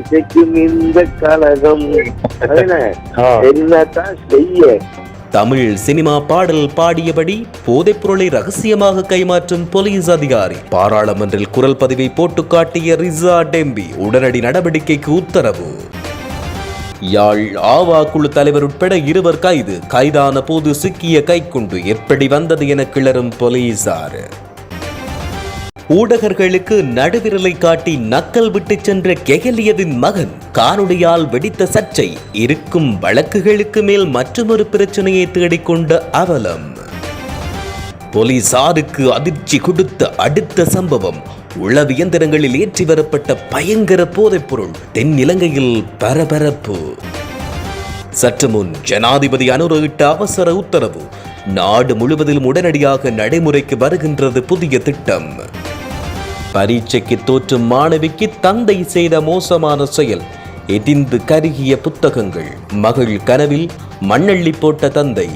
இசைக்கும் இந்த கழகம். என்ன? ஆ. என்னத்தான் செய்ய? தமிழ் சினிமா பாடல் பாடியபடி போதைப் பொருளை ரகசியமாக கைமாற்றும் போலீஸ் அதிகாரி. பாராளுமன்றில் குரல் பதிவை போட்டு காட்டிய ரிசா டெம்பி உடனடி நடவடிக்கைக்கு உத்தரவு. யாழ் ஆவா குழு தலைவர் உட்பட இருவர் கைது. கைதான போது சிக்கிய கைக்குண்டு எப்படி வந்தது என கிளறும் போலீசார். ஊடகர்களுக்கு நடுவிரலை காட்டி நக்கல் விட்டு சென்ற கெகலியதின் மகன் காணொளியால் வெடித்த சர்ச்சை இருக்கும் வழக்குகளுக்கு மேல் மற்றொரு பிரச்சனையை தேடிக்கொண்ட அவலம். போலீசாருக்கு அதிர்ச்சி கொடுத்த அடுத்த சம்பவம் உளவு இயந்திரங்களில் ஏற்றி வரப்பட்ட பயங்கர போதைப்பொருள் தென் இலங்கையில் பரபரப்பு. சற்று முன் ஜனாதிபதி அனுரையிட்ட அவசர உத்தரவு நாடு முழுவதிலும் உடனடியாக நடைமுறைக்கு வருகின்றது புதிய திட்டம். பரீட்சைக்கு தோற்றும் மாணவிக்கு தந்தை செய்த மோசமான செயல். எதிர்ந்து கருகிய புத்தகங்கள். மகள் கனவில் மண்ணள்ளி போட்ட தந்தை.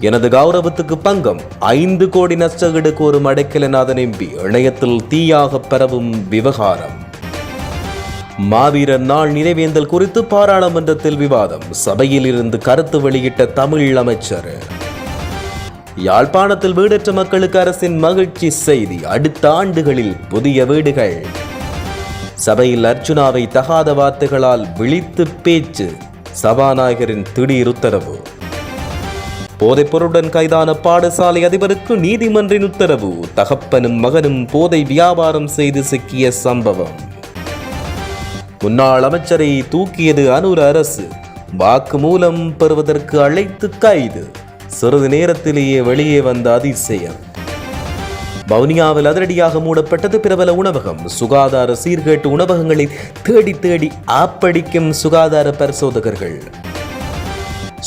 எனது கௌரவத்துக்கு பங்கம். ஐந்து கோடி நஷ்டஈடு கோரும் அடைக்கலநாதன் எம்பி. இணையத்தில் தீயாக பரவும் விவகாரம். மாவீரர் நாள் நினைவேந்தல் குறித்து பாராளுமன்றத்தில் விவாதம். சபையில் இருந்து கருத்து வெளியிட்ட தமிழ் அமைச்சர் யாழ்ப்பாணத்தில் வீடற்ற மக்களுக்கு அரசின் மகிழ்ச்சி செய்தி. அடுத்த ஆண்டுகளில் புதிய வீடுகள். சபையில் அர்ச்சுனாவை தகாத வார்த்தைகளால் விழித்து பேச்சு. சபாநாயகரின் திடீர் உத்தரவு. போதைப்பொருளுடன் கைதான பாடசாலை அதிபருக்கு நீதிமன்றின் உத்தரவு. தகப்பனும் மகனும் போதை வியாபாரம் செய்து சிக்கிய சம்பவம். முன்னாள் அமைச்சரை தூக்கியது அனூர் அரசு. வாக்குமூலம் பெறுவதற்கு அழைத்து கைது. சிறிது நேரத்திலேயே வெளியே வந்த அதிசயம். வவுனியாவில் அதிரடியாக மூடப்பட்டது பிரபல உணவகம். சுகாதார சீர்கேட்டு உணவகங்களை தேடி தேடி ஆப்படிக்கும் சுகாதார பரிசோதகர்கள்.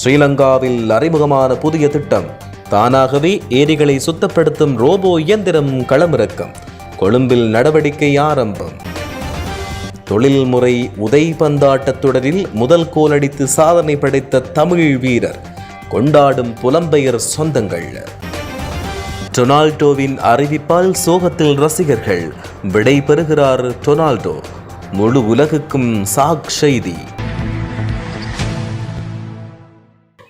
ஸ்ரீலங்காவில் அறிமுகமான புதிய திட்டம். தானாகவே ஏரிகளை சுத்தப்படுத்தும் ரோபோ இயந்திரம் களமிறக்கம். கொழும்பில் நடவடிக்கை ஆரம்பம். தொழில்முறை உதைபந்தாட்டத் தொடரில் முதல் கோலடித்து சாதனை படைத்த தமிழ் வீரர். கொண்டாடும் புலம்பெயர் சொந்தங்கள். டொனால்டோவின் அறிவிப்பால் சோகத்தில் ரசிகர்கள் விடை பெறுகிறார் டொனால்டோ. முழு உலகுக்கும் சாக் செய்தி.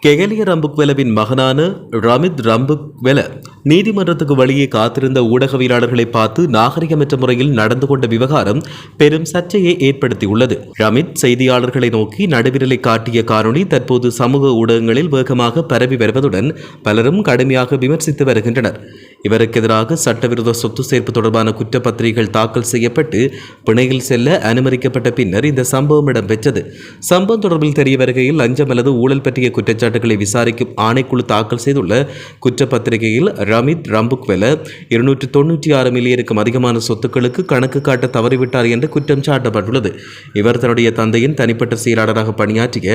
கெகலிய ரம்புக்வெலவின் மகனான ரமித் ரம்புக்வெல நீதிமன்றத்துக்கு வெளியே காத்திருந்த ஊடகவியலாளர்களை பார்த்து நாகரிகமற்ற முறையில் நடந்து கொண்ட விவகாரம் பெரும் சர்ச்சையை ஏற்படுத்தியுள்ளது. ரமித் செய்தியாளர்களை நோக்கி நடுவிரலை காட்டிய காணொளி தற்போது சமூக ஊடகங்களில் வேகமாக பரவி வருவதுடன் பலரும் கடுமையாக விமர்சித்து வருகின்றனர். இவருக்கு எதிராக சட்டவிரோத சொத்து சேர்ப்பு தொடர்பான குற்றப்பத்திரிகைகள் தாக்கல் செய்யப்பட்டு பிணையில் செல்ல அனுமதிக்கப்பட்ட பின்னர் இந்த சம்பவம் இடம்பெற்றது. சம்பவம் தொடர்பில் தெரிய வருகையில் லஞ்சம் அல்லது ஊழல் பற்றிய குற்றச்சாட்டுகளை விசாரிக்கும் ஆணைக்குழு தாக்கல் செய்துள்ள குற்றப்பத்திரிகையில் ரமித் ரம்புக்வெல இருநூற்றி தொண்ணூற்றி ஆறு மில்லியனுக்கும் அதிகமான சொத்துக்களுக்கு கணக்கு காட்ட தவறிவிட்டார் என்று குற்றம் சாட்டப்பட்டுள்ளது. இவர் தன்னுடைய தந்தையின் தனிப்பட்ட செயலாளராக பணியாற்றிய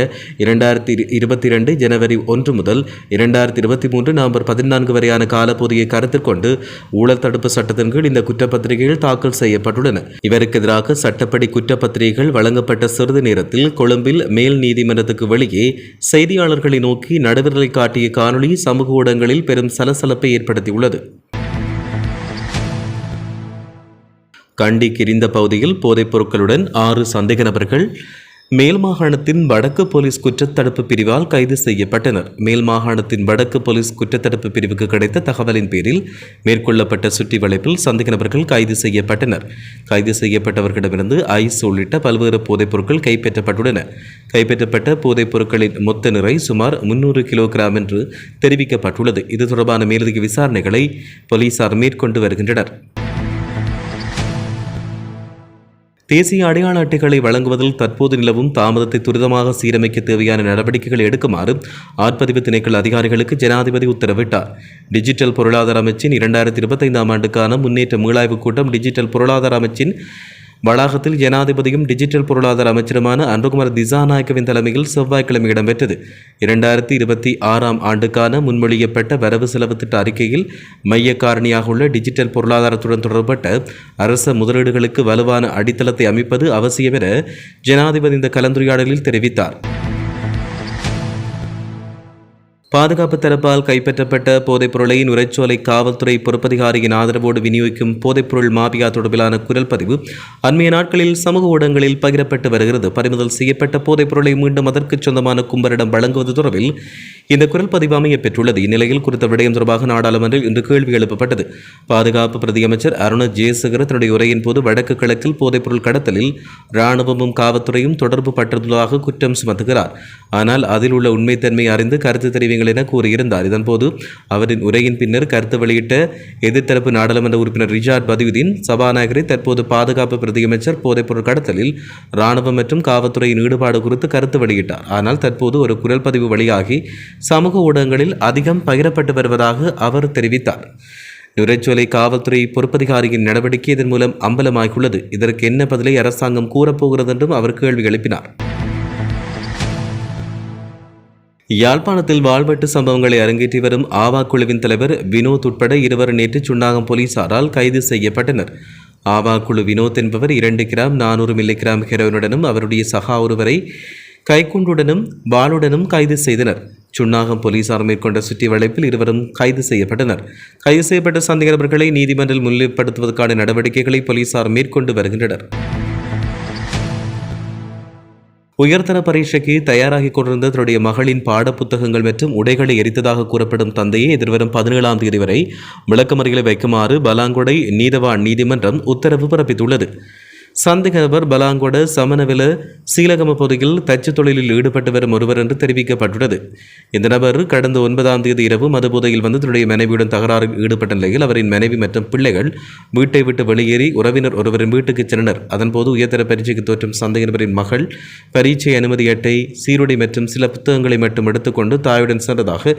இரண்டாயிரத்தி இருபத்தி இரண்டு ஜனவரி ஒன்று முதல் இரண்டாயிரத்தி இருபத்தி மூன்று நவம்பர் பதினான்கு வரையான காலப்பகுதியை கருத்தில் கொண்டு ஊழல் தடுப்பு சட்டத்தின் கீழ் இந்த குற்றப்பத்திரிகைகள் தாக்கல் செய்யப்பட்டுள்ளன. இவருக்கு எதிராக சட்டப்படி குற்றப்பத்திரிகைகள் வழங்கப்பட்ட சிறிது நேரத்தில் கொழும்பில் மேல் நீதிமன்றத்துக்கு வெளியே செய்தியாளர்களை நோக்கி நடுவிரலை காட்டிய காணொளி சமூக ஊடகங்களில் பெரும் சலசலப்பை ஏற்படுத்தியுள்ளது. கண்டி கிரிந்த பகுதியில் போதைப் பொருட்களுடன் ஆறு சந்தேக நபர்கள் மேல் மாகாணத்தின் வடக்கு போலீஸ் குற்றத்தடுப்பு பிரிவால் கைது செய்யப்பட்டனர். மேல் மாகாணத்தின் வடக்கு போலீஸ் குற்றத்தடுப்பு பிரிவுக்கு கிடைத்த தகவலின் பேரில் மேற்கொள்ளப்பட்ட சுற்றி வளைப்பில் சந்தேக நபர்கள் கைது செய்யப்பட்டனர். கைது செய்யப்பட்டவர்களிடமிருந்து ஐஸ் உள்ளிட்ட பல்வேறு போதைப் பொருட்கள் கைப்பற்றப்பட்டுள்ளன. கைப்பற்றப்பட்ட போதைப் பொருட்களின் மொத்த நிறை சுமார் முன்னூறு கிலோகிராம் என்று தெரிவிக்கப்பட்டுள்ளது. இது தொடர்பான மேலதிக விசாரணைகளை போலீசார் மேற்கொண்டு வருகின்றனர். தேசிய அடையாள அட்டைகளை வழங்குவதில் தற்போது நிலவும் தாமதத்தை துரிதமாக சீரமைக்க தேவையான நடவடிக்கைகள் எடுக்குமாறு ஆட்பதிவு திணைக்கள் அதிகாரிகளுக்கு ஜனாதிபதி உத்தரவிட்டார். டிஜிட்டல் பொருளாதார அமைச்சின் இரண்டாயிரத்தி இருபத்தைந்தாம் ஆண்டுக்கான முன்னேற்ற மீளாய்வுக் கூட்டம் டிஜிட்டல் பொருளாதார அமைச்சின் வளாகத்தில் ஜனாதிபதியும் டிஜிட்டல் பொருளாதார அமைச்சருமான அன்பகுமார் திசாநாயக்கவின் தலைமையில் செவ்வாய்க்கிழமை இடம்பெற்றது. இரண்டாயிரத்தி இருபத்தி ஆறாம் ஆண்டுக்கான முன்மொழியப்பட்ட வரவு செலவு திட்ட அறிக்கையில் மைய காரணியாக உள்ள டிஜிட்டல் பொருளாதாரத்துடன் தொடர்பட்ட அரச முதலீடுகளுக்கு வலுவான அடித்தளத்தை அமைப்பது அவசியம் என ஜனாதிபதி இந்த கலந்துரையாடலில் தெரிவித்தார். பாதுகாப்பு தரப்பால் கைப்பற்றப்பட்ட போதைப்பொருளை நுரைச்சோலை காவல்துறை பொறுப்பதிகாரியின் ஆதரவோடு விநியோகிக்கும் போதைப்பொருள் மாபியா தொடர்பிலான குரல் பதிவு அண்மைய நாட்களில் சமூக ஊடகங்களில் பகிரப்பட்டு வருகிறது. பறிமுதல் செய்யப்பட்ட போதைப்பொருளை மீண்டும் அதற்கு சொந்தமான கும்பரிடம் வழங்குவது தொடர்பில் இந்த குரல் பதிவு அமைய பெற்றுள்ளது. இந்நிலையில் குறித்த விடயம் தொடர்பாக நாடாளுமன்றில் இன்று கேள்வி எழுப்பப்பட்டது. பாதுகாப்பு பிரதியமைச்சர் அருண ஜெயசேகர் தன்னுடைய உரையின் போது வடக்கு கிழக்கில் போதைப்பொருள் கடத்தலில் இராணுவமும் காவல்துறையும் தொடர்பு பட்டுள்ளதாக குற்றம் சுமத்துகிறார். ஆனால் அதில் உள்ள உண்மைத்தன்மை அறிந்து கருத்து தெரிவிங்கள் என கூறியிருந்தார். இதன்போது அவரின் உரையின் பின்னர் கருத்து வெளியிட்ட எதிர்த்தரப்பு நாடாளுமன்ற உறுப்பினர் ரிஜார்ட் பதியுதீன் சபாநாயகரை தற்போது பாதுகாப்பு பிரதியமைச்சர் போதைப்பொருள் கடத்தலில் இராணுவம் மற்றும் காவல்துறையின் ஈடுபாடு குறித்து கருத்து வெளியிட்டார். ஆனால் தற்போது ஒரு குரல் பதிவு வெளியாகி சமூக ஊடகங்களில் அதிகம் பகிரப்பட்டு வருவதாக அவர் தெரிவித்தார். நுரைச்சோலை காவல்துறை பொறுப்பதிகாரியின் நடவடிக்கை இதன் மூலம் அம்பலமாகியுள்ளது. இதற்கு என்ன பதிலை அரசாங்கம் கூறப்போகிறது என்றும் அவர் கேள்வி எழுப்பினார். யாழ்ப்பாணத்தில் வாழ்வெட்டு சம்பவங்களை அரங்கேற்றி வரும் ஆவா குழுவின் தலைவர் வினோத் உட்பட இருவர் நேற்று சுண்ணாகம் போலீசாரால் கைது செய்யப்பட்டனர். ஆவா குழு வினோத் என்பவர் இரண்டு கிராம் நானூறு மில்லிகிராம் ஹெரோயினுடனும் அவருடைய சகா ஒருவரை கைக்குண்டுடனும் வாளுடனும் கைது செய்தனர். சுன்னாகம் போலீசார் மேற்கொண்ட சுற்றி வளைப்பில் இருவரும் கைது செய்யப்பட்டனர். கைது செய்யப்பட்ட சந்தேக நபர்களை நீதிமன்றில் முன்னிலைப்படுத்துவதற்கான நடவடிக்கைகளை போலீசார் மேற்கொண்டு வருகின்றனர். உயர்தர பரீட்சைக்கு தயாராகிக் கொண்டிருந்த தன்னுடைய மகளின் பாடப்புத்தகங்கள் மற்றும் உடைகளை எரித்ததாக கூறப்படும் தந்தையை எதிர்வரும் பதினேழாம் தேதி வரை விளக்கமறியலை வைக்குமாறு பலாங்குடை நீதவான் நீதிமன்றம் உத்தரவு பிறப்பித்துள்ளது. சந்தேக நபர் பலாங்கொட சமணவில சீலகம பகுதியில் தச்சு தொழிலில் ஈடுபட்டு வரும் ஒருவர் என்று தெரிவிக்கப்பட்டுள்ளது. இந்த நபர் கடந்த ஒன்பதாம் தேதி இரவு மதுபோதையில் வந்து தன்னுடைய மனைவியுடன் தகராறில் ஈடுபட்ட நிலையில் அவரின் மனைவி மற்றும் பிள்ளைகள் வீட்டை விட்டு வெளியேறி உறவினர் ஒருவரின் வீட்டுக்கு சென்றனர். அதன்போது உயர்தர பரீட்சைக்கு தோற்றும் சந்தேக நபரின் மகள் பரீட்சை அனுமதி அட்டை சீருடை மற்றும் சில புத்தகங்களை மட்டும் எடுத்துக்கொண்டு தாயுடன் சென்றதாக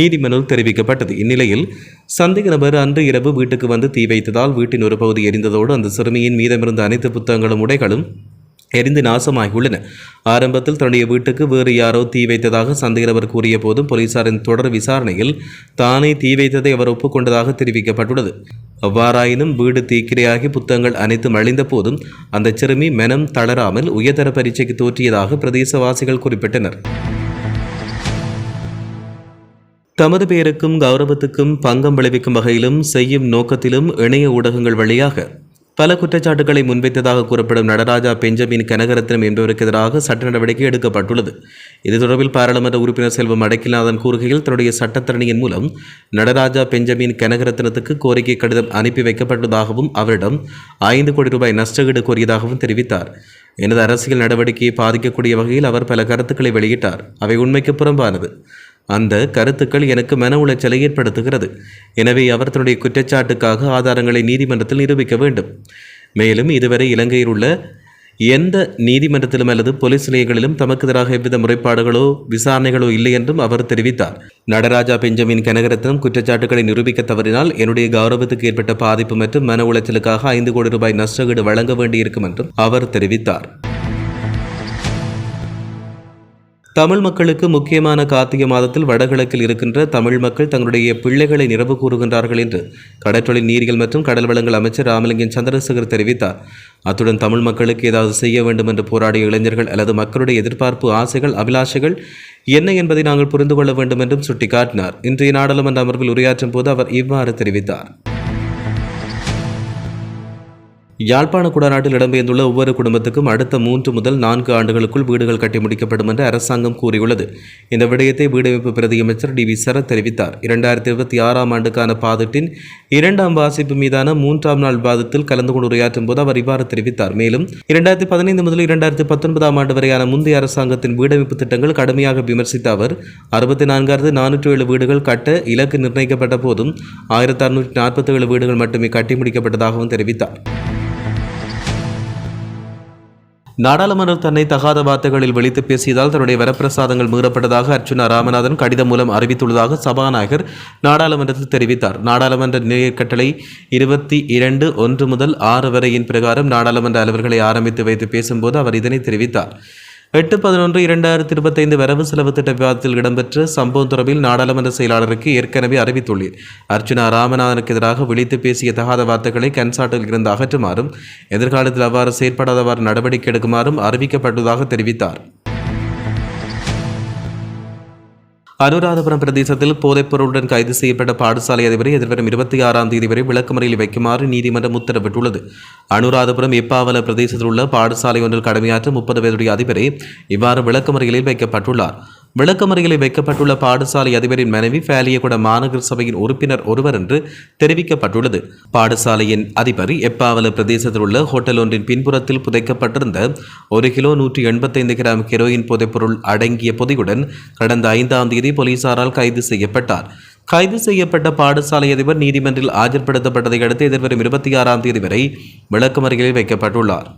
நீதிமன்றம் தெரிவிக்கப்பட்டது. இந்நிலையில் சந்தேக நபர் அன்று இரவு வீட்டுக்கு வந்து தீ வைத்ததால் வீட்டின் ஒரு பகுதி எரிந்ததோடு அந்த சிறுமியின் மீதமிருந்த அனைத்து புத்தகங்களும் உடைகளும் எரிந்து நாசமாகியுள்ளன. ஆரம்பத்தில் தன்னுடைய வீட்டுக்கு வேறு யாரோ தீ வைத்ததாக சந்தேக கூறிய போதும் போலீசாரின் தொடர் விசாரணையில் தானே தீ வைத்ததை அவர் ஒப்புக்கொண்டதாக தெரிவிக்கப்பட்டுள்ளது. அவ்வாறாயினும் வீடு தீக்கிரையாகி புத்தகங்கள் அனைத்தும் அழிந்த போதும் அந்த சிறுமி மனம் தளராமல் உயர்தர பரீட்சைக்கு தோற்றியதாக பிரதேசவாசிகள் குறிப்பிட்டனர். தமது பெயருக்கும் கௌரவத்துக்கும் பங்கம் விளைவிக்கும் வகையிலும் செய்யும் நோக்கத்திலும் இணைய ஊடகங்கள் வழியாக பல குற்றச்சாட்டுகளை முன்வைத்ததாக கூறப்படும் நடராஜா பெஞ்சமின் கனகரத்னம் என்பவருக்கு எதிராக சட்ட நடவடிக்கை எடுக்கப்பட்டுள்ளது. இது தொடர்பில் பாராளுமன்ற உறுப்பினர் செல்வம் அடக்கிநாதன் கூறுகையில் தன்னுடைய சட்டத்தரணியின் மூலம் நடராஜா பெஞ்சமின் கனகரத்னத்துக்கு கோரிக்கை கடிதம் அனுப்பி வைக்கப்பட்டுள்ளதாகவும் அவரிடம் ஐந்து கோடி ரூபாய் நஷ்டஈடு கோரியதாகவும் தெரிவித்தார். எனது அரசியல் நடவடிக்கையை பாதிக்கக்கூடிய வகையில் அவர் பல கருத்துக்களை வெளியிட்டார். அவை உண்மைக்கு புறம்பானது. அந்த கருத்துக்கள் எனக்கு மன உளைச்சலை ஏற்படுத்துகிறது. எனவே அவர் தன்னுடைய குற்றச்சாட்டுக்காக ஆதாரங்களை நீதிமன்றத்தில் நிரூபிக்க வேண்டும். மேலும் இதுவரை இலங்கையில் உள்ள எந்த நீதிமன்றத்திலும் அல்லது போலீஸ் நிலையங்களிலும் தமக்கு எதிராக எவ்வித முறைப்பாடுகளோ விசாரணைகளோ இல்லை என்றும் அவர் தெரிவித்தார். நடராஜா பெஞ்சமின் கனகரத்தினம் குற்றச்சாட்டுகளை நிரூபிக்க தவறினால் என்னுடைய கௌரவத்துக்கு ஏற்பட்ட பாதிப்பு மற்றும் மன உளைச்சலுக்காக ஐந்து கோடி ரூபாய் நஷ்டஈடு வழங்க வேண்டியிருக்கும் என்றும் அவர் தெரிவித்தார். தமிழ் மக்களுக்கு முக்கியமான கார்த்திகை மாதத்தில் வடகிழக்கில் இருக்கின்ற தமிழ் மக்கள் தங்களுடைய பிள்ளைகளை நினைவு கூறுகின்றார்கள் என்று கடற்றொழில் நீரியல் மற்றும் கடல் வளங்கள் அமைச்சர் ராமலிங்கம் சந்திரசேகர் தெரிவித்தார். அத்துடன் தமிழ் மக்களுக்கு ஏதாவது செய்ய வேண்டும் என்று போராடிய இளைஞர்கள் அல்லது மக்களுடைய எதிர்பார்ப்பு ஆசைகள் அபிலாஷைகள் என்ன என்பதை நாங்கள் புரிந்து கொள்ள வேண்டும் என்றும் சுட்டிக்காட்டினார். இன்றைய நாடாளுமன்ற அமர்வில் உரையாற்றும் போது அவர் இவ்வாறு தெரிவித்தார். யாழ்ப்பாண குடநாட்டில் இடம்பெயர்ந்துள்ள ஒவ்வொரு குடும்பத்துக்கும் அடுத்த மூன்று முதல் நான்கு ஆண்டுகளுக்குள் வீடுகள் கட்டி முடிக்கப்படும் என்று அரசாங்கம் கூறியுள்ளது. இந்த விடயத்தை வீடமைப்பு பிரதியமைச்சர் டி வி சரத் தெரிவித்தார். இரண்டாயிரத்தி இருபத்தி ஆறாம் ஆண்டுக்கான பாதத்தின் இரண்டாம் வாசிப்பு மீதான மூன்றாம் நாள் பாதத்தில் கலந்து கொண்டு உரையாற்றும் போது அவர் இவ்வாறு தெரிவித்தார். மேலும் இரண்டாயிரத்தி பதினைந்து முதல் இரண்டாயிரத்தி பத்தொன்பதாம் ஆண்டு வரையான முந்தைய அரசாங்கத்தின் வீடமைப்பு திட்டங்கள் கடுமையாக விமர்சித்த அவர் அறுபத்தி நான்காயிரத்து நானூற்றி ஏழு வீடுகள் கட்ட இலக்கு நிர்ணயிக்கப்பட்ட போதும் ஆயிரத்தி அறுநூற்றி நாற்பத்தி ஏழு வீடுகள் மட்டுமே கட்டி முடிக்கப்பட்டதாகவும் தெரிவித்தார். நாடாளுமன்றம் தன்னை தகாத வார்த்தைகளில் வெளித்து பேசியதால் தன்னுடைய வரப்பிரசாதங்கள் மீறப்பட்டதாக அர்ச்சுனா ராமநாதன் கடிதம் மூலம் அறிவித்துள்ளதாக சபாநாயகர் நாடாளுமன்றத்தில் தெரிவித்தார். நாடாளுமன்ற நிலையக்கட்டளை இருபத்தி இரண்டு ஒன்று முதல் ஆறு வரையின் பிரகாரம் நாடாளுமன்ற அலுவல்களை ஆரம்பித்து வைத்து பேசும்போது அவர் இதனை தெரிவித்தார். எட்டு பதினொன்று இரண்டாயிரத்தி இருபத்தைந்து வரவு செலவு திட்ட விவாதத்தில் இடம்பெற்ற சம்பவம் தொடர்பில் நாடாளுமன்ற செயலாளருக்கு ஏற்கனவே அறிவித்துள்ளேன். அர்ச்சுனா ராமநாதனுக்கு எதிராக விழித்து பேசிய தகாத வார்த்தைகளை கன்சாட்டில் இருந்து அகற்றுமாறும் எதிர்காலத்தில் அவ்வாறு செயற்படாதவாறு நடவடிக்கை எடுக்குமாறும் அறிவிக்கப்பட்டுள்ளதாக தெரிவித்தார். அனுராதபுரம் பிரதேசத்தில் போதைப்பொருளுடன் கைது செய்யப்பட்ட பாடசாலை அதிபரை எதிர்வரும் இருபத்தி ஆறாம் தேதி வரை விளக்கமறையில் வைக்குமாறு நீதிமன்றம் உத்தரவிட்டுள்ளது. அனுராதபுரம் எப்பாவல பிரதேசத்தில் உள்ள பாடசாலை ஒன்றில் கடமையாற்ற முப்பது வயதுடைய அதிபரே இவ்வாறு விளக்குமுறைகளில் வைக்கப்பட்டுள்ளார். விளக்கமறைகளில் வைக்கப்பட்டுள்ள பாடசாலை அதிபரின் மனைவி ஃபேலியகுட மாநகர சபையின் உறுப்பினர் ஒருவர் என்று தெரிவிக்கப்பட்டுள்ளது. பாடசாலையின் அதிபர் எப்பாவல பிரதேசத்தில் உள்ள ஹோட்டல் ஒன்றின் பின்புறத்தில் புதைக்கப்பட்டிருந்த ஒரு கிலோ நூற்றி எண்பத்தைந்து கிராம் ஹெரோயின் போதைப்பொருள் அடங்கிய பொதியுடன் கடந்த ஐந்தாம் தேதி போலீசாரால் கைது செய்யப்பட்டார். கைது செய்யப்பட்ட பாடசாலை அதிபர் நீதிமன்றில் ஆஜர்படுத்தப்பட்டதை அடுத்து எதிர்வரும் இருபத்தி ஆறாம் தேதி வரை விளக்கமறியலில் வைக்கப்பட்டுள்ளார்.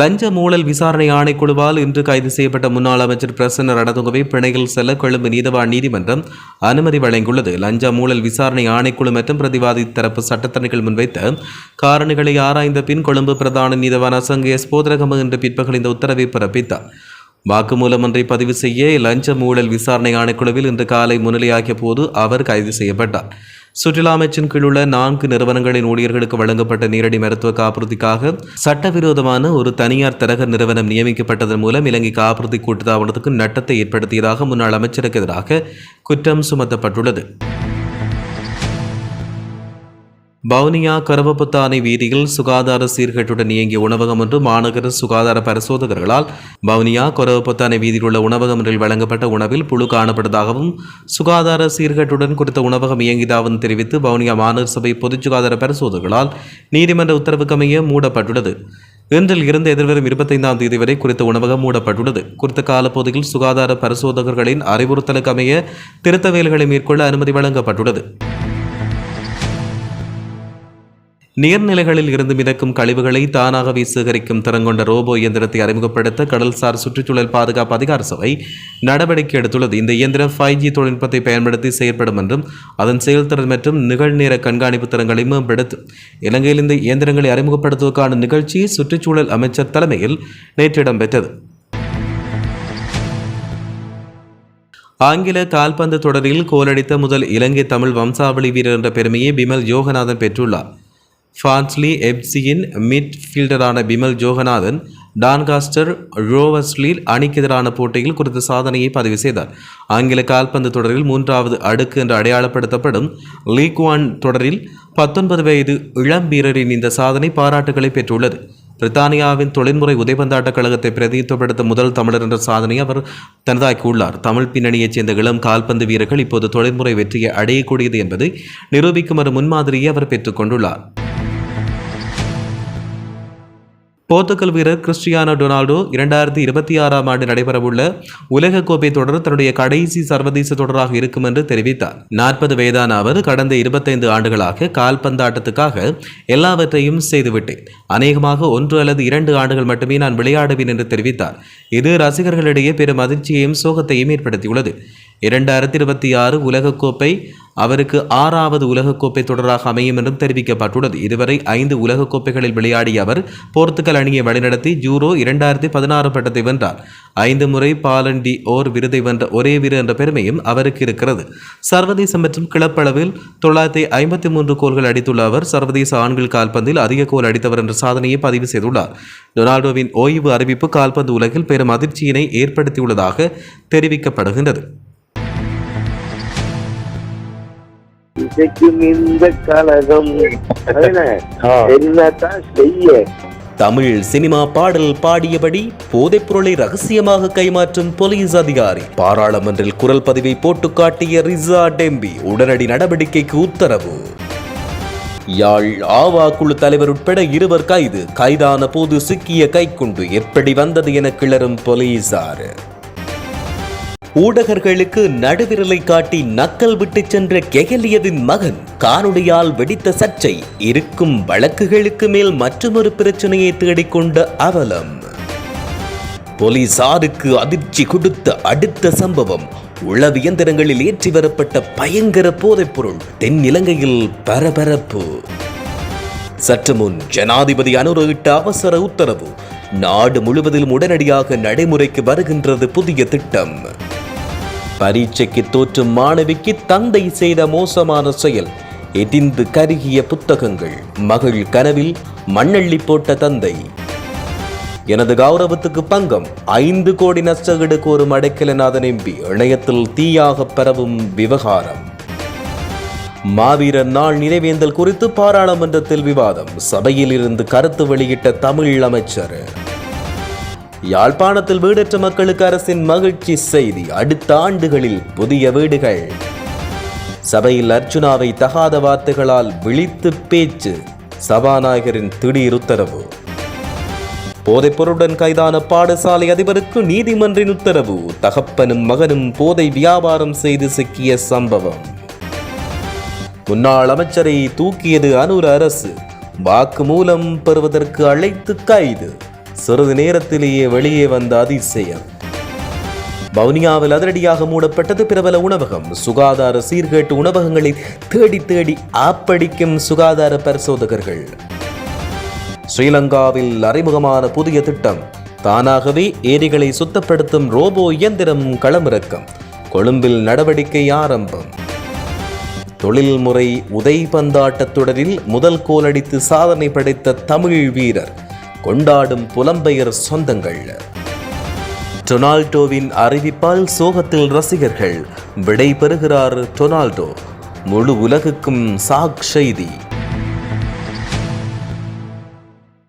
லஞ்ச மூழல் விசாரணை ஆணைக்குழுவால் இன்று கைது செய்யப்பட்ட முன்னாள் அமைச்சர் பிரசன்ன ரணதுங்கவை பிணையில் செல்ல கொழும்பு நீதவான் நீதிமன்றம் அனுமதி வழங்கியுள்ளது. லஞ்ச மூழல் விசாரணை ஆணைக்குழு மற்றும் பிரதிவாதி தரப்பு சட்டத்தணிகள் முன்வைத்த காரணிகளை ஆராய்ந்த பின் கொழும்பு பிரதான நீதவான் அசங்க எஸ் போதரகம இன்று பிற்பகல் இந்த உத்தரவை பிறப்பித்தார். வாக்குமூலம் ஒன்றை பதிவு செய்ய லஞ்ச ஊழல் விசாரணை ஆணைக்குழுவில் இன்று காலை முன்னிலையாகிய போது அவர் கைது செய்யப்பட்டார். சுற்றுலா அமைச்சின் கீழ் உள்ள நான்கு நிறுவனங்களின் ஊழியர்களுக்கு வழங்கப்பட்ட நேரடி மருத்துவ காப்புறுதிக்காக சட்டவிரோதமான ஒரு தனியார் தரகர் நிறுவனம் நியமிக்கப்பட்டதன் மூலம் இலங்கை காப்புறுதி கூட்டுத்தாபனத்துக்கு நட்டத்தை ஏற்படுத்தியதாக முன்னாள் அமைச்சருக்கு எதிராக குற்றம் சுமத்தப்பட்டுள்ளது. வவுனியா கருவப்பத்தானை வீதியில் சுகாதார சீர்கேட்டுடன் இயங்கிய உணவகம் ஒன்று மாநகர சுகாதார பரிசோதகர்களால் வவுனியா கருவப்பத்தானை வீதியில் உள்ள உணவகம் ஒன்றில் வழங்கப்பட்ட உணவில் புழு காணப்பட்டதாகவும் சுகாதார சீர்கேட்டுடன் குறித்த உணவகம் இயங்கியதாகவும் தெரிவித்து வவுனியா மாநகர சபை பொது சுகாதார பரிசோதகர்களால் நீதிமன்ற உத்தரவுக்கமைய மூடப்பட்டுள்ளது. இன்றில் இருந்து எதிர்வரும் இருபத்தைந்தாம் தேதி வரை குறித்த உணவகம் மூடப்பட்டுள்ளது. குறித்த காலப்பகுதியில் சுகாதார பரிசோதகர்களின் அறிவுறுத்தலுக்கு அமைய திருத்த வேலைகளை மேற்கொள்ள அனுமதி வழங்கப்பட்டுள்ளது. நீர்நிலைகளில் இருந்து மிதக்கும் கழிவுகளை தானாகவே சேகரிக்கும் திறங்கொண்ட ரோபோ இயந்திரத்தை அறிமுகப்படுத்த கடல்சார் சுற்றுச்சூழல் பாதுகாப்பு அதிகார சபை நடவடிக்கை எடுத்துள்ளது. இந்த இயந்திரம் ஃபைவ் ஜி தொழில்நுட்பத்தை பயன்படுத்தி செயற்படும் என்றும் அதன் செயல்திறன் மற்றும் நிகழ்நேர கண்காணிப்பு திறன்களை மேம்படுத்தும். இலங்கையில் இந்த இயந்திரங்களை அறிமுகப்படுத்துவதற்கான நிகழ்ச்சி சுற்றுச்சூழல் அமைச்சர் தலைமையில் நேற்று இடம்பெற்றது. ஆங்கில கால்பந்து தொடரில் கோலடித்த முதல் இலங்கை தமிழ் வம்சாவளி வீரர் என்ற பெருமையை பிமல் யோகநாதன் பெற்றுள்ளார். ஃபான்ஸ்லி எப்சியின் மிட்ஃபீல்டரான பிமல் ஜோகநாதன் டான்காஸ்டர் ரோவர்ஸ்லீல் அணிக்கு எதிரான போட்டியில் குறித்த சாதனையை பதிவு செய்தார். ஆங்கில கால்பந்து தொடரில் மூன்றாவது அடுக்கு என்று அடையாளப்படுத்தப்படும் லீக் ஒன் தொடரில் பத்தொன்பது வயது இளம் வீரரின் இந்த சாதனை பாராட்டுகளை பெற்றுள்ளது. பிரித்தானியாவின் தொழில்முறை உதைபந்தாட்ட கழகத்தை பிரதிநிதித்துவப்படுத்த முதல் தமிழர் என்ற சாதனையை அவர் தனதாக்கியுள்ளார். தமிழ் பின்னணியைச் சேர்ந்த இளம் கால்பந்து வீரர்கள் இப்போது தொழில்முறை வெற்றியை அடையக்கூடியது என்பதை நிரூபிக்கும் ஒரு முன்மாதிரியை அவர் பெற்றுக்கொண்டுள்ளார் போர்த்துகல் வீரர் கிறிஸ்டியானோ டொனால்டோ இரண்டாயிரத்தி இருபத்தி ஆறாம் ஆண்டு நடைபெறவுள்ள உலகக்கோப்பை தொடர் தன்னுடைய கடைசி சர்வதேச தொடராக இருக்கும் என்று தெரிவித்தார். நாற்பது வயதான அவர் கடந்த இருபத்தைந்து ஆண்டுகளாக கால்பந்தாட்டத்துக்காக எல்லாவற்றையும் செய்துவிட்டேன். அநேகமாக ஒன்று அல்லது இரண்டு ஆண்டுகள் மட்டுமே நான் விளையாடுவேன் என்று தெரிவித்தார். இது ரசிகர்களிடையே பெரும் அதிர்ச்சியையும் சோகத்தையும் ஏற்படுத்தியுள்ளது. இரண்டாயிரத்தி இருபத்தி ஆறு உலகக்கோப்பை அவருக்கு ஆறாவது உலகக்கோப்பை தொடராக அமையும் என்றும் தெரிவிக்கப்பட்டுள்ளது. இதுவரை ஐந்து உலகக்கோப்பைகளில் விளையாடிய அவர் போர்த்துகல் அணியை வழிநடத்தி ஜூரோ இரண்டாயிரத்தி பதினாறு பட்டத்தை வென்றார். ஐந்து முறை பாலண்டி ஓர் விருதை வென்ற ஒரே வீரர் என்ற பெருமையும் அவருக்கு இருக்கிறது. சர்வதேச மற்றும் கிளப்பளவில் தொள்ளாயிரத்தி ஐம்பத்தி மூன்று கோல்கள் அடித்துள்ள அவர் சர்வதேச ஆண்கள் கால்பந்தில் அதிக கோல் அடித்தவர் என்ற சாதனையை பதிவு செய்துள்ளார். டொனால்டோவின் ஓய்வு அறிவிப்பு கால்பந்து உலகில் பெரும் அதிர்ச்சியினை ஏற்படுத்தியுள்ளதாக தெரிவிக்கப்படுகின்றது. இசைக்கும் இந்த கழகம். அதுதானே? என்னத்தான் செய்ய? தமிழ் சினிமா பாடல் பாடியபடி போதைப் பொருளை ரகசியமாக கைமாற்றும் போலீஸ் அதிகாரி. பாராளுமன்றில் குரல் பதிவை போட்டு காட்டிய ரிசா டெம்பி உடனடி நடவடிக்கைக்கு உத்தரவு. யாழ் ஆவா குழு தலைவர் உட்பட இருவர் கைது. கைதான போது சிக்கிய கைக்குண்டு எப்படி வந்தது என கிளறும் போலீசார் ஊடகர்களுக்கு நடுவிரலை காட்டி நக்கல் விட்டுச் சென்ற கெகலியவின் மகன் காணொளியால் வெடித்த சர்ச்சை இருக்கும் வழக்குகளுக்கு மேல் மற்றொரு பிரச்சனையை தேடிக்கொண்ட அவலம். போலீசாருக்கு அதிர்ச்சி கொடுத்த அடுத்த சம்பவம் உளவு இயந்திரங்களில் ஏற்றி வரப்பட்ட பயங்கர போதைப்பொருள் தென் இலங்கையில் பரபரப்பு. சற்று முன் ஜனாதிபதி அனுரவிட்ட அவசர உத்தரவு நாடு முழுவதிலும் உடனடியாக நடைமுறைக்கு வருகின்றது புதிய திட்டம். பரீட்சைக்கு தோற்றும் மாணவிக்கு தந்தை செய்த மோசமான செயல். எதிர்ந்து கருகிய புத்தகங்கள். மகள் கனவில் மண்ணள்ளி போட்ட தந்தை. எனது கௌரவத்துக்கு பங்கம் ஐந்து கோடி நஷ்டஈடு கோரும் அடைக்கலநாதன் எம்பி இணையத்தில் தீயாக பரவும் விவகாரம். மாவீரர் நாள் நினைவேந்தல் குறித்து பாராளுமன்றத்தில் விவாதம். சபையில் இருந்து கருத்து வெளியிட்ட தமிழ் அமைச்சர் யாழ்ப்பாணத்தில் வீடற்ற மக்களுக்கு அரசின் மகிழ்ச்சி செய்தி. அடுத்த ஆண்டுகளில் புதிய வீடுகள். சபையில் அர்ச்சுனாவை தகாத வார்த்தைகளால் விழித்து பேச்சு. சபாநாயகரின் திடீர் உத்தரவு. போதைப் பொருளுடன் கைதான பாடசாலை அதிபருக்கு நீதிமன்றின் உத்தரவு. தகப்பனும் மகனும் போதை வியாபாரம் செய்து சிக்கிய சம்பவம். முன்னாள் அமைச்சரை தூக்கியது அனூர் அரசு. வாக்குமூலம் பெறுவதற்கு அழைத்து கைது. சிறிது நேரத்திலேயே வெளியே வந்த அதிசயம். வவுனியாவில் அதிரடியாக மூடப்பட்டது பிரபல உணவகம். சுகாதார சீர்கேட்டு உணவகங்களை தேடி தேடி ஆப்படிக்கும் சுகாதார பரிசோதகர்கள். ஸ்ரீலங்காவில் அறிமுகமான புதிய திட்டம் தானாகவே ஏரிகளை சுத்தப்படுத்தும் ரோபோ இயந்திரம் களமிறக்கம் கொழும்பில் நடவடிக்கை ஆரம்பம். தொழில்முறை உதைபந்தாட்டத் தொடரில் முதல் கோலடித்து சாதனை படைத்த தமிழ் வீரர் கொண்டாடும் புலம்பெயர் சொந்தங்கள். டொனால்டோவின் அறிவிப்பால் சோகத்தில் ரசிகர்கள் விடை பெறுகிறார் டொனால்டோ. முழு உலகுக்கும் சாக் செய்தி.